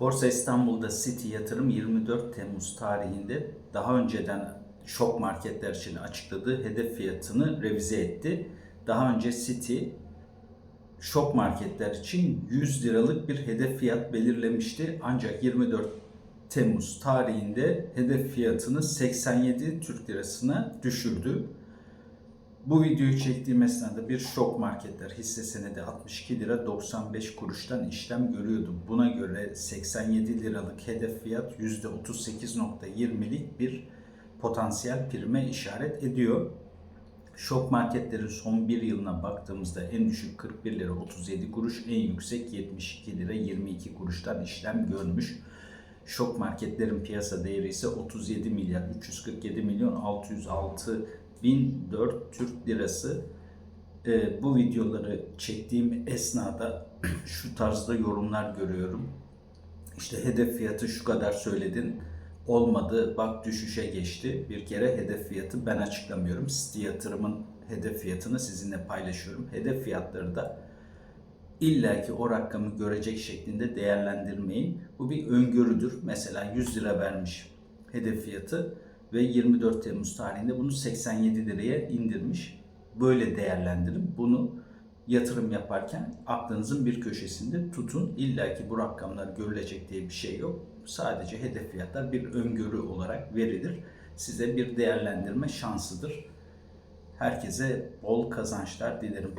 Borsa İstanbul'da City yatırım 24 Temmuz tarihinde daha önceden şok marketler için açıkladığı hedef fiyatını revize etti. Daha önce City şok marketler için 100 liralık bir hedef fiyat belirlemişti. Ancak 24 Temmuz tarihinde hedef fiyatını 87 Türk lirasına düşürdü. Bu videoyu çektiğim esnada bir şok marketler hisse senedi 62 lira 95 kuruştan işlem görüyordu. Buna göre 87 liralık hedef fiyat %38.20'lik bir potansiyel prime işaret ediyor. Şok marketlerin son bir yılına baktığımızda en düşük 41 lira 37 kuruş, en yüksek 72 lira 22 kuruştan işlem görmüş. Şok marketlerin piyasa değeri ise 37 milyar 347 milyon 606 bin 4 Türk lirası. Ee, bu videoları çektiğim esnada şu tarzda yorumlar görüyorum. İşte hedef fiyatı şu kadar söyledin olmadı bak düşüşe geçti. Bir kere hedef fiyatı ben açıklamıyorum. City yatırımın hedef fiyatını sizinle paylaşıyorum. Hedef fiyatları da İlla ki o rakamı görecek şeklinde değerlendirmeyin. Bu bir öngörüdür. Mesela 100 lira vermiş hedef fiyatı ve 24 Temmuz tarihinde bunu 87 liraya indirmiş. Böyle değerlendirin. Bunu yatırım yaparken aklınızın bir köşesinde tutun. İlla ki bu rakamlar görülecek diye bir şey yok. Sadece hedef fiyatlar bir öngörü olarak verilir. Size bir değerlendirme şansıdır. Herkese bol kazançlar dilerim.